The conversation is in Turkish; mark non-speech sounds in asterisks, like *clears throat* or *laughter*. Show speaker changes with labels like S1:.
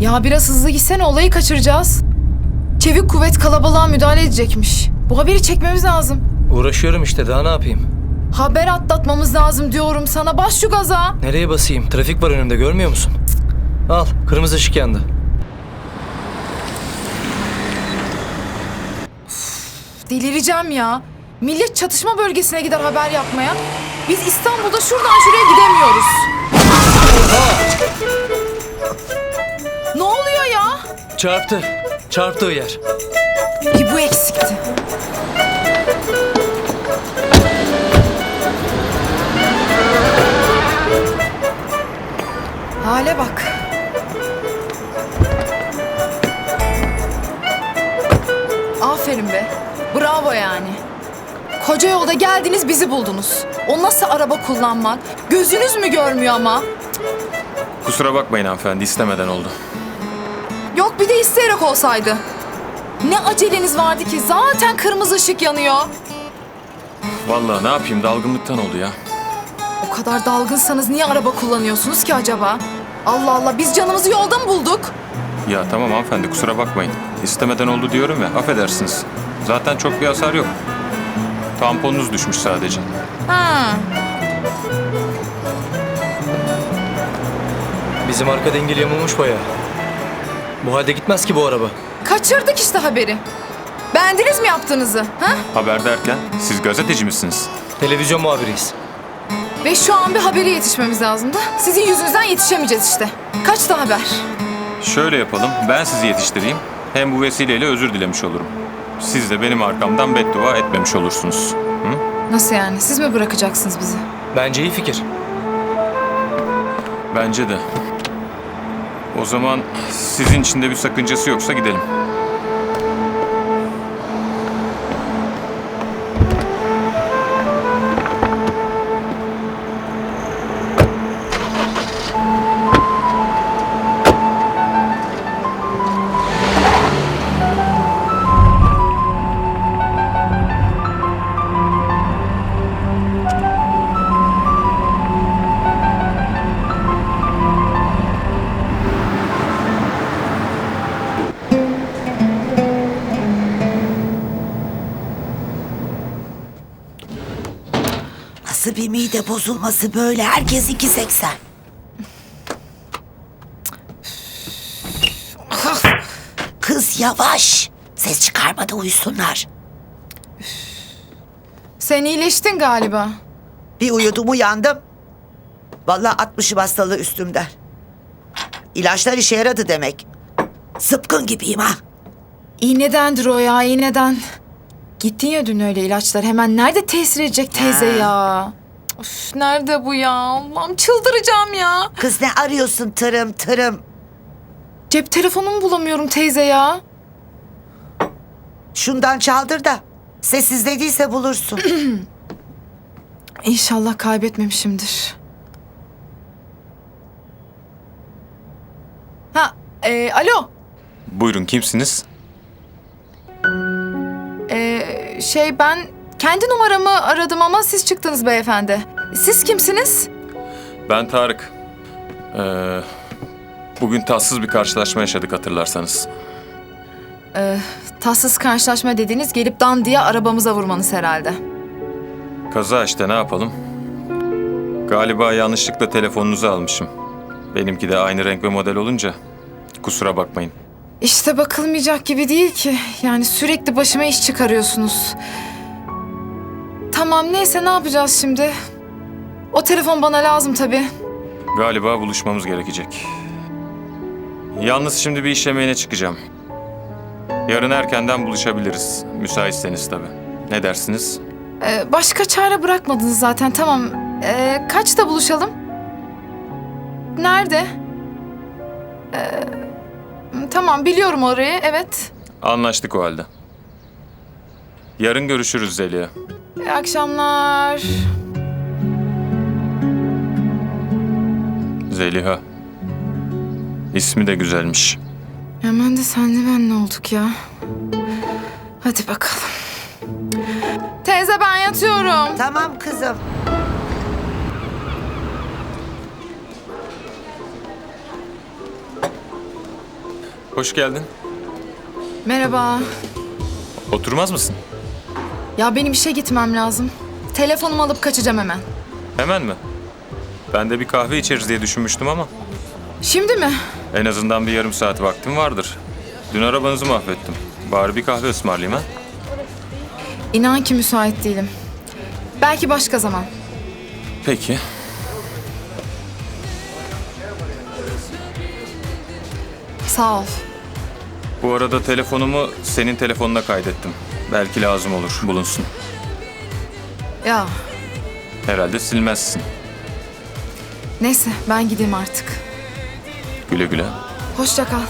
S1: Ya biraz hızlı gitsene olayı kaçıracağız. Çevik kuvvet kalabalığa müdahale edecekmiş. Bu haberi çekmemiz lazım.
S2: Uğraşıyorum işte daha ne yapayım?
S1: Haber atlatmamız lazım diyorum sana. Bas şu gaza.
S2: Nereye basayım? Trafik var önümde görmüyor musun? Al kırmızı ışık yandı.
S1: Delireceğim ya. Millet çatışma bölgesine gider haber yapmaya. Biz İstanbul'da şuradan şuraya gidemiyoruz. Ne oluyor ya?
S2: Çarptı. Çarptığı yer.
S1: Bir bu eksikti. Hale bak. Aferin be. Bravo yani. Koca yolda geldiniz bizi buldunuz. O nasıl araba kullanmak? Gözünüz mü görmüyor ama?
S3: Kusura bakmayın hanımefendi istemeden oldu.
S1: Yok bir de isteyerek olsaydı. Ne aceleniz vardı ki? Zaten kırmızı ışık yanıyor.
S3: Vallahi ne yapayım dalgınlıktan oldu ya.
S1: O kadar dalgınsanız niye araba kullanıyorsunuz ki acaba? Allah Allah biz canımızı yolda mı bulduk?
S3: Ya tamam hanımefendi kusura bakmayın. İstemeden oldu diyorum ya affedersiniz. Zaten çok bir hasar yok. Tamponunuz düşmüş sadece.
S1: Ha.
S2: Bizim arka dengeli yamulmuş bayağı. Bu halde gitmez ki bu araba.
S1: Kaçırdık işte haberi. Beğendiniz mi yaptığınızı? Ha?
S3: Haber derken siz gazeteci misiniz?
S2: Televizyon muhabiriyiz.
S1: Ve şu an bir habere yetişmemiz lazımdı. Sizin yüzünüzden yetişemeyeceğiz işte. Kaçtı haber?
S3: Şöyle yapalım ben sizi yetiştireyim. Hem bu vesileyle özür dilemiş olurum. Siz de benim arkamdan beddua etmemiş olursunuz.
S1: Nasıl yani? Siz mi bırakacaksınız bizi?
S2: Bence iyi fikir.
S3: Bence de. O zaman sizin için de bir sakıncası yoksa gidelim.
S4: Nasıl bir mide bozulması böyle? Herkes 2.80. Kız yavaş. Ses çıkarma da uyusunlar.
S1: Sen iyileştin galiba.
S4: Bir uyudum uyandım. Vallahi atmışım hastalığı üstümden. İlaçlar işe yaradı demek. Sıpkın gibiyim ha.
S1: İğnedendir o ya, iğneden. Gittin ya dün öyle ilaçlar. Hemen nerede tesir edecek teyze ya? Of, nerede bu ya? Allah'ım çıldıracağım ya.
S4: Kız ne arıyorsun tırım tırım.
S1: Cep telefonumu bulamıyorum teyze ya.
S4: Şundan çaldır da. Sessiz dediyse bulursun. *clears throat*
S1: İnşallah kaybetmemişimdir. Ha, e, alo.
S3: Buyurun kimsiniz?
S1: Şey ben kendi numaramı aradım ama siz çıktınız beyefendi. Siz kimsiniz?
S3: Ben Tarık. Ee, bugün tatsız bir karşılaşma yaşadık hatırlarsanız.
S1: Tatsız karşılaşma dediğiniz gelip dan diye arabamıza vurmanız herhalde.
S3: Kaza işte ne yapalım? Galiba yanlışlıkla telefonunuzu almışım. Benimki de aynı renk ve model olunca kusura bakmayın.
S1: İşte bakılmayacak gibi değil ki. Yani sürekli başıma iş çıkarıyorsunuz. Tamam neyse ne yapacağız şimdi? O telefon bana lazım tabii.
S3: Galiba buluşmamız gerekecek. Yalnız şimdi bir iş yemeğine çıkacağım. Yarın erkenden buluşabiliriz. Müsaitseniz tabii. Ne dersiniz?
S1: Ee, başka çare bırakmadınız zaten tamam. Ee, kaçta buluşalım? Nerede? Ee, tamam biliyorum orayı evet.
S3: Anlaştık o halde. Yarın görüşürüz Zeliha.
S1: İyi akşamlar.
S3: Zeliha. İsmi de güzelmiş.
S1: Hemen de senle ben ne olduk ya? Hadi bakalım. Teyze ben yatıyorum.
S4: tamam kızım.
S3: Hoş geldin.
S1: Merhaba.
S3: Oturmaz mısın?
S1: Ya benim işe gitmem lazım. Telefonumu alıp kaçacağım hemen.
S3: Hemen mi? Ben de bir kahve içeriz diye düşünmüştüm ama
S1: Şimdi mi?
S3: en azından bir yarım saat vaktim vardır. Dün arabanızı mahvettim. Bari bir kahve ısmarlayayım ha.
S1: İnan ki müsait değilim. Belki başka zaman.
S3: Peki.
S1: Sağ ol.
S3: Bu arada telefonumu senin telefonuna kaydettim. Belki lazım olur, bulunsun.
S1: Ya
S3: Herhalde silmezsin.
S1: neyse ben gideyim artık.
S3: Güle güle.
S1: Hoşça kal.